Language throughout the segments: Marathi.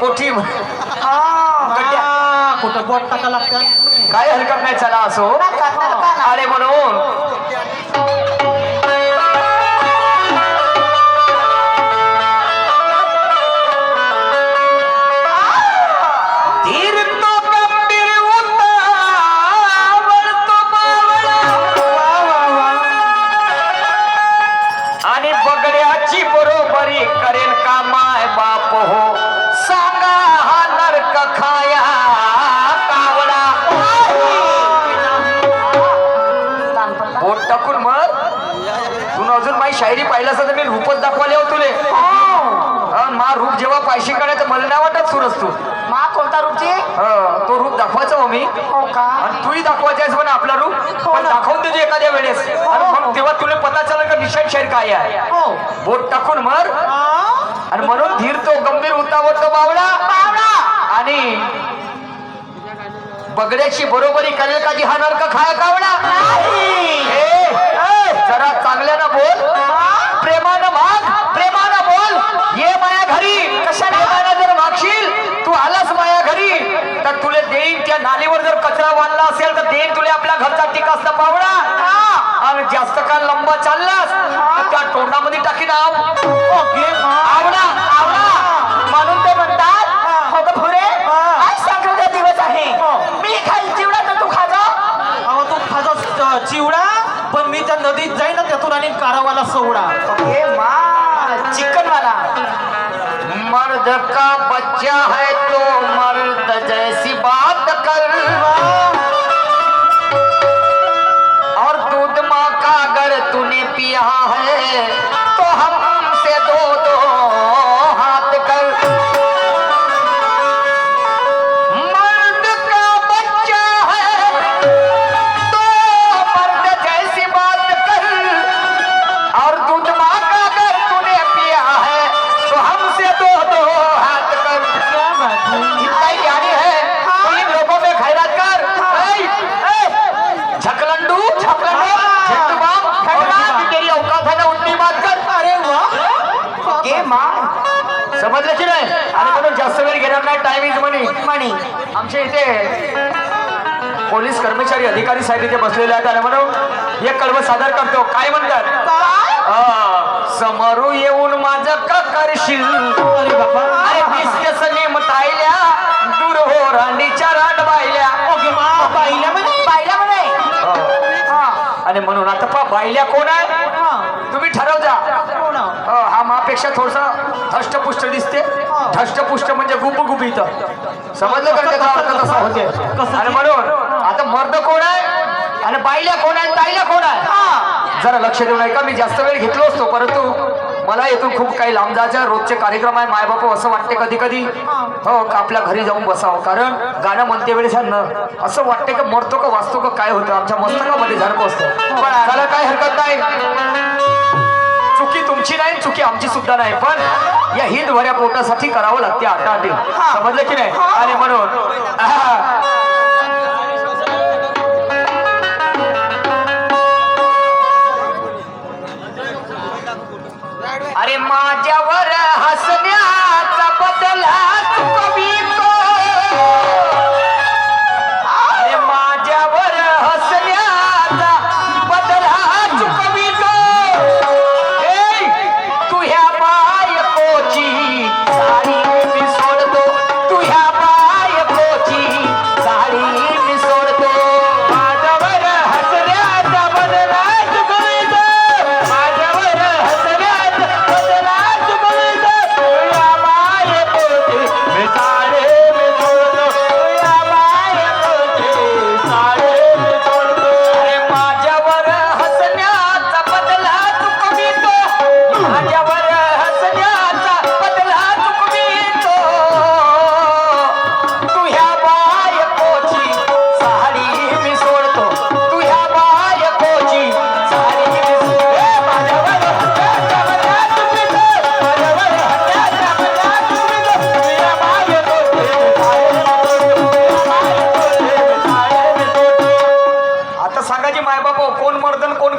कोठी. कुठं बोट टाका लागतात? काय हरकत नाही चला असो. अरे म्हणून. मी. हो का? आणि तूही दाखवायचं आहेस म्हणा आपला रूप. पण दाखवून तुझे एखाद्या वेळेस. आणि मग तेव्हा तुला पता चालेल का निशाण शाहीर काय आहे? हो. बोट टाकून मर. हा? आणि म्हणून धीर तो गंभीर उतावळ तो बावळा! आणि बगड्याची बरोबरी करेल का जी हा नरक खाया कावडा जरा चांगल्यानं बोल. प्रेमानं माग प्रेमानं बोल. ये माया घरी कशा प्रेमानं जर मागशील तू आलास माया घरी तर तुला देईन त्या नालीवर जर कचरा बांधला असेल तर देईन तुला आपल्या घरचा टिकासचा पावडा. आणि जास्त काळ लंबा चाललास त्या तोंडामध्ये मा. आवडा आवडा म्हणून ते म्हणतात हो गं भुरे आज संक्रांत दिवस आहे हो. मी खाईल चिवडा तर तू खाजो अहो तू खाजो च- चिवडा पण मी त्या नदीत मसूर आणि कारावाला सोहळा ए मा चिकन मर्द का बच्चा है तो मर्द जैसी बात कर. समजलं की नाही. आणि म्हणून जास्त वेळ घेणार नाही. टाइम इज मनी मणी आमच्या इथे पोलीस कर्मचारी अधिकारी साहेब इथे बसलेले आहेत. आणि म्हणून एक कळवं सादर करतो. काय म्हणतात? समोरू येऊन माझं का करशील अरे बाबा. अरे बिस्केस नेमतायल्या दूर हो रांडीच्या रांड बायल्या म्हणे. म्हणे. आणि म्हणून आता पा बायल्या कोण आहे. तुम्ही ठरव जा कोण? अ, हा मापेक्षा थोडसा धष्टपुष्ट दिसते. धष्टपुष्ट म्हणजे गुप गुपित समजलं का त्याचा अर्थ कसा? होते? आणि म्हणून आता मर्द कोण आहे? आणि बायल्या कोण आहे? ताईला कोण आहे? जरा लक्ष देऊ नये का मी जास्त वेळ घेतलो असतो परंतु मला येथून खूप काही लांब जायचं रोजचे कार्यक्रम आहे मायबाप असं वाटते कधी कधी. हो. का आपल्या घरी जाऊन बसावं? कारण गाणं म्हणते वेळेस असं वाटते का मरतो का वाचतो का काय होतं? आमच्या मस्तकामध्ये झडप असतं. त्याला काय हरकत नाही. तुमची नाही चुकी आमची सुद्धा नाही. पण या हिंद भऱ्या पोटासाठी करावं लागते आता आधी. समजलं की नाही? आणि म्हणून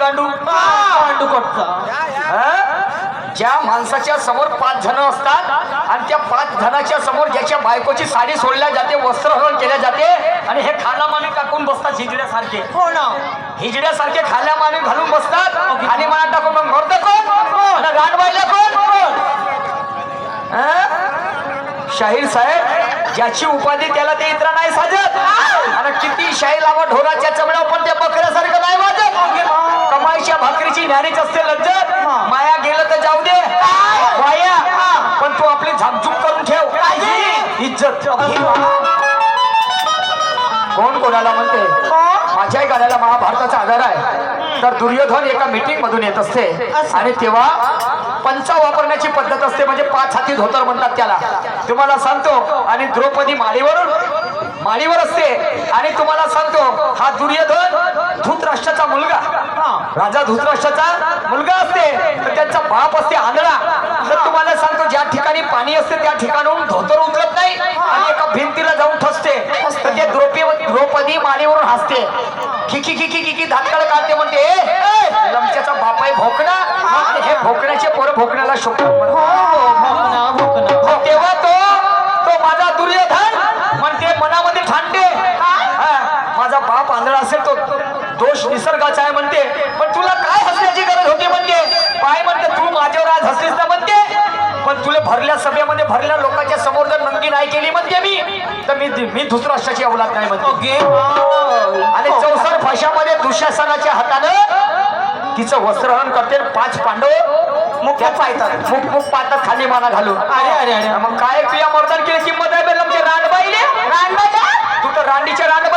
गांडू पांडू कोटचा? ज्या माणसाच्या समोर पाच जण असतात आणि त्या पाच जणाच्या समोर ज्याच्या बायकोची साडी सोडल्या जाते वस्त्रहरण केल्या जाते आणि हे खाला माने टाकून बसतात हिजड्यासारखे. हो ना. हिजड्यासारखे खाल्या माने घालून बसतात आणि मला टाकून मग मर्द कोण रानबाईला कोण हं? शाहीर साहेब ज्याची उपाधी त्याला ते इतर नाही साजत. आणि किती शाही लावा ढोराच्या चमड्या पण त्या बकऱ्यासारखं न्यारीच असते लज्जत. माया गेलं तर जाऊ दे. माया. पण तू आपली झापझूप करून ठेव. इज्जत. कोण कोणाला म्हणते? माझ्याही गाण्याला महाभारताचा आधार आहे. तर दुर्योधन एका मीटिंग मधून येत असते. आणि तेव्हा पंचा वापरण्याची पद्धत असते. म्हणजे पाच हाती धोतर म्हणतात त्याला. तुम्हाला सांगतो. आणि द्रौपदी माळीवरून माळीवर असते. आणि तुम्हाला सांगतो हा दुर्योधन धूतराष्ट्राचा मुलगा राजा धूतराष्ट्राचा मुलगा असते तर त्यांचा बाप असते आंधळा तर तुम्हाला सांगतो ज्या ठिकाणी पाणी असते त्या ठिकाणून धोतर उचलत नाही आणि एका भिंतीला जाऊन ठसते तर ते द्रौपदी द्रौपदी मानेवरून हसते खिकी खिकी खिकी धातकळ काढते म्हणते लमच्याचा बाप आहे भोकणा हे भोकण्याचे पोरं भोकण्याला शोक तेव्हा तो तो माझा दुर्योधन म्हणते मनामध्ये ठाणते हा, माझा बाप आंधळा असेल तो दोष निसर्गाचा आहे म्हणते. पण तुला काय हसण्याची गरज होती म्हणते? काय म्हणते तू माझ्यावर आज हसलीस ना? म्हणते. पण तुला भरल्या सभेमध्ये भरल्या लोकांच्या समोर जर नंदी नाही केली म्हणते मी तर मी मी दुसऱ्या राष्ट्राची अवलाद नाही म्हणते. आणि चौसर भाषामध्ये दुःशासनाच्या हातानं तिचं वस्त्रहरण करते पाच पांडव. मुख्य पायतात मुख मुख पाहतात खाली माना घालून. अरे अरे अरे. मग काय तुझ्या मर्दान केली? किंमत आहे रानबाईले? तू तर रांडीच्या रानबाईल्यापेक्षा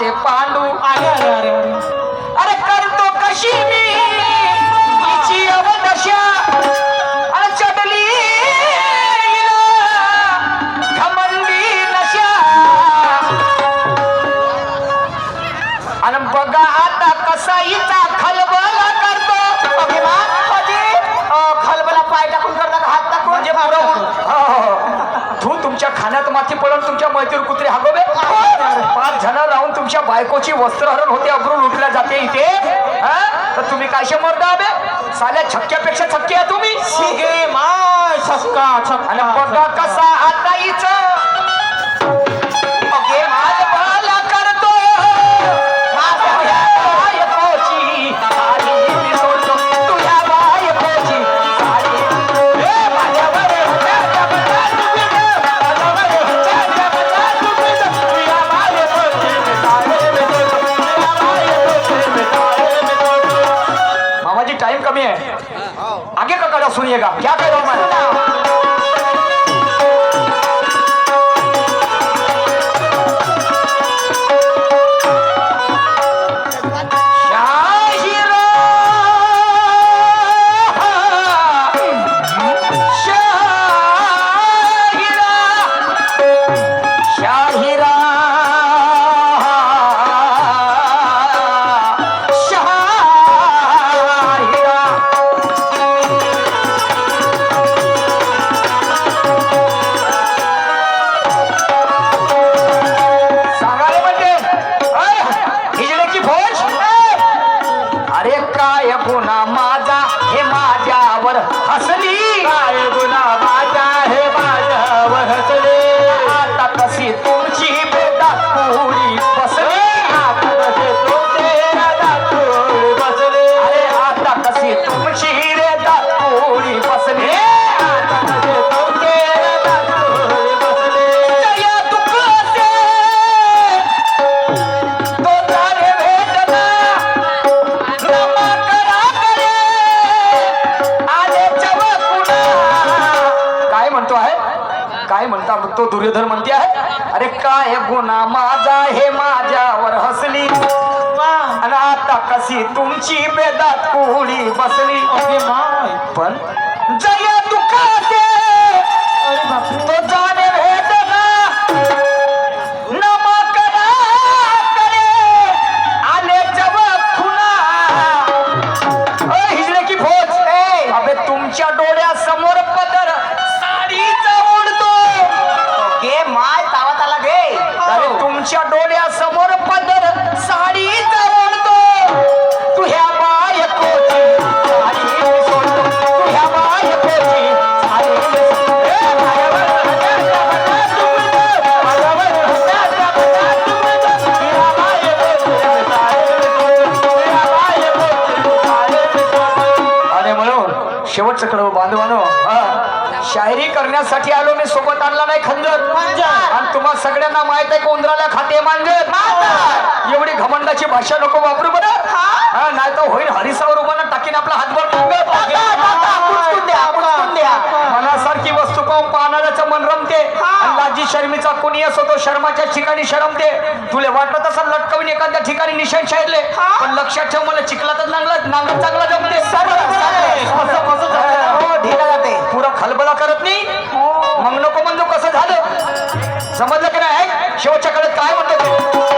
पंडुराचे पांडू अरे अरे करतो कशी मी? अवदशा चटली घमंडी नशा. आणि बघा आता कसा हिचा खलबला करतो. अभिमान कधी खलबला पाय टाकून हात टाकून. म्हणजे तू तुमच्या खाण्यात माती पडून तुमच्या मैत्रीर कुत्रे हागोबे पाच जण राहून तुमच्या बायकोची वस्त्रहरण होते अब्रून उठल्या जाते इथे. हा? तर तुम्ही काय मर्दा हवे साल्या छक्क्यापेक्षा छक्के आहे तुम्ही. शिगे माय छक्का छक्का. बघा कसा? आता दुर्योधन म्हणते आहे अरे काय गुन्हा माझा हे माझ्यावर हसली. आणि आता कशी तुमची बेदात कुहळी बसली. पण जया शेवटचं कडव बांधवानो शायरी करण्यासाठी आलो मी सोबत आणला नाही खंजर. आणि तुम्हा सगळ्यांना माहीत आहे कोंदराला खाते मांजर. एवढी घमंडाची भाषा नको वापरू बरं. हा. नाही तर होईल हरिसावर उभाना टाकीन आपला हातभर मनासारखी वस्तू पाहून पाहणाऱ्याचं मन रमते आणि लाजी शर्मीचा कोणी असो तो शर्माच्या ठिकाणी शरमते तुला वाटत असं लटकवून एखाद्या ठिकाणी निशाण शाळले पण लक्षात ठेव मला चिखलातच नांगला नांगर चांगला जमते? हो ढिला जाते. पुरा खलबला करत नाही. मग नको म्हणतो कसं झालं? समजलं की नाही? शेवटच्या कडे काय म्हणतो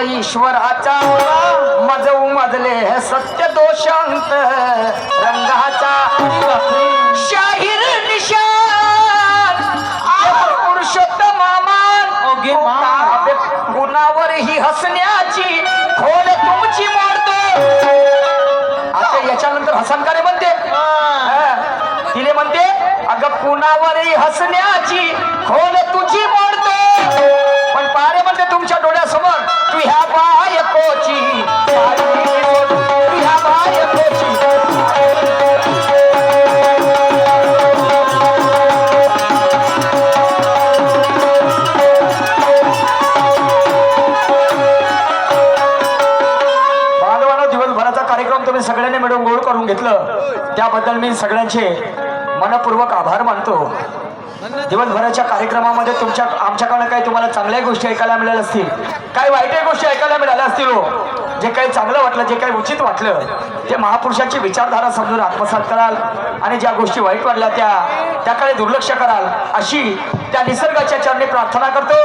ईश्वराचा मज उमजले हे सत्य दोषांत. रंगाचा शाहीर निशाद देऊन पुरुषोत्तम ओगे मा. मामा गुणावर ही हसण्याची खोल तुमची मोडतो. आता याच्यानंतर हसनकारे म्हणते. हा. तिले म्हणते अगं कुणावरही हसण्याची खोल तुझी मोडतो. त्याबद्दल मी सगळ्यांचे मनपूर्वक आभार मानतो. दिवसभराच्या कार्यक्रमामध्ये तुमच्या आमच्याकडनं काही तुम्हाला चांगल्या गोष्टी ऐकायला मिळाल्या असतील काही वाईटही गोष्टी ऐकायला मिळाल्या असतील हो. जे काही चांगलं वाटलं जे काही उचित वाटलं ते महापुरुषाची विचारधारा समजून आत्मसात कराल आणि ज्या गोष्टी वाईट वाटल्या त्या त्याकडे दुर्लक्ष कराल अशी त्या निसर्गाच्या चरणी प्रार्थना करतो.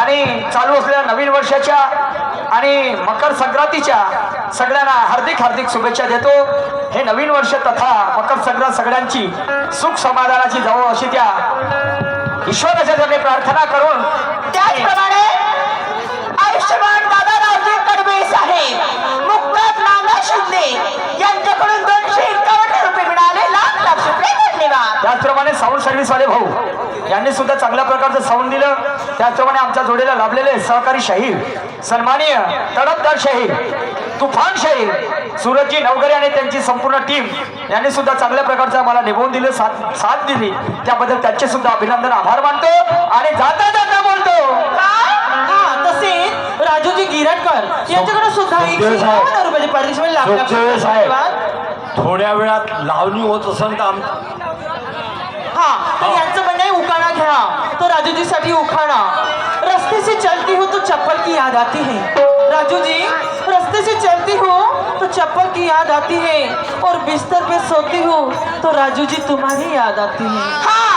आणि चालू असलेल्या नवीन वर्षाच्या आणि मकर संक्रांतीच्या सगळ्यांना हार्दिक हार्दिक शुभेच्छा देतो. हे नवीन वर्ष तथा मकर संक्रांत सगळ्यांची सुख समाधानाची जावो अशी त्या ईश्वराच्या चरणी प्रार्थना करून त्याचप्रमाणे आयुष्यमान दादारावजी कडबे साहेब मुक्ताज नाना शिंदे यांच्याकडून दोनशे एकावन्न रुपये मिळाले. लाख लाख रुपये. धन्यवाद. त्याचप्रमाणे साऊंड सर्व्हिसवाले भाऊ यांनी सुद्धा चांगल्या प्रकारचं साऊंड दिलं. त्याचप्रमाणे आमच्या जोडीला लाभलेले सहकारी शाहीर सन्मानीय तडफदार शाहीर तुफान शाहीर सूरजजी नवगरे आणि त्यांची संपूर्ण टीम यांनी सुद्धा चांगल्या प्रकारचा मला निभवून दिलं साथ साथ दिली. त्याबद्दल त्यांचे सुद्धा अभिनंदन आभार मानतो आणि जाता जाता बोलतो. हा तसेच राजूजी गिरटकर यांच्याकडे सुद्धा एकशे रुपयाचे. धन्यवाद. थोड्या वेळात लावणी होत असेल तर आम हा तर यांचं म्हणणं आहे उखाणा घ्या. तो राजूजी साठी उखाणा. रस्ते से चलती हो तो चप्पल की याद आती है? राजू जी से चलती हूँ तो चप्पल की याद आती है और बिस्तर पे सोती हूँ तो राजू जी तुम्हारी याद आती है। हाँ